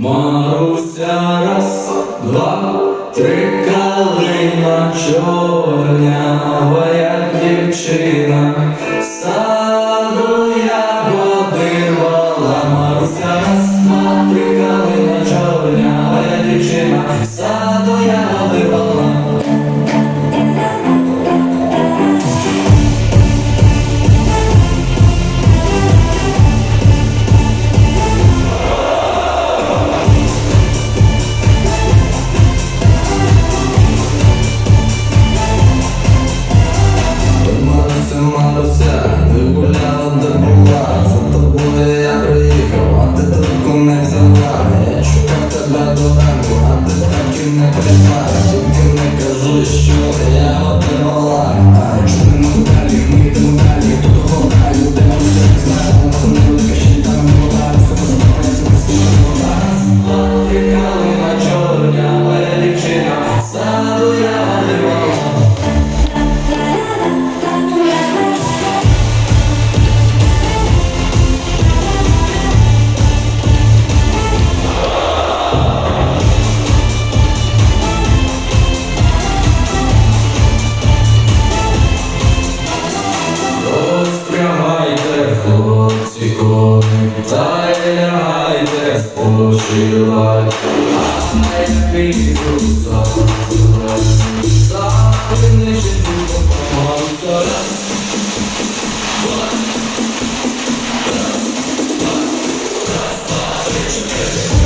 Маруся раз, два, три калина чорнява, як дівчина. Anlatınlar Şu takta ben donarım Anlatınlar kimle kalemler Kimle Отчико, та ляйте спочивать, а не піду за Запиничен помогу раз. Раз, раз, раз, раз, раз,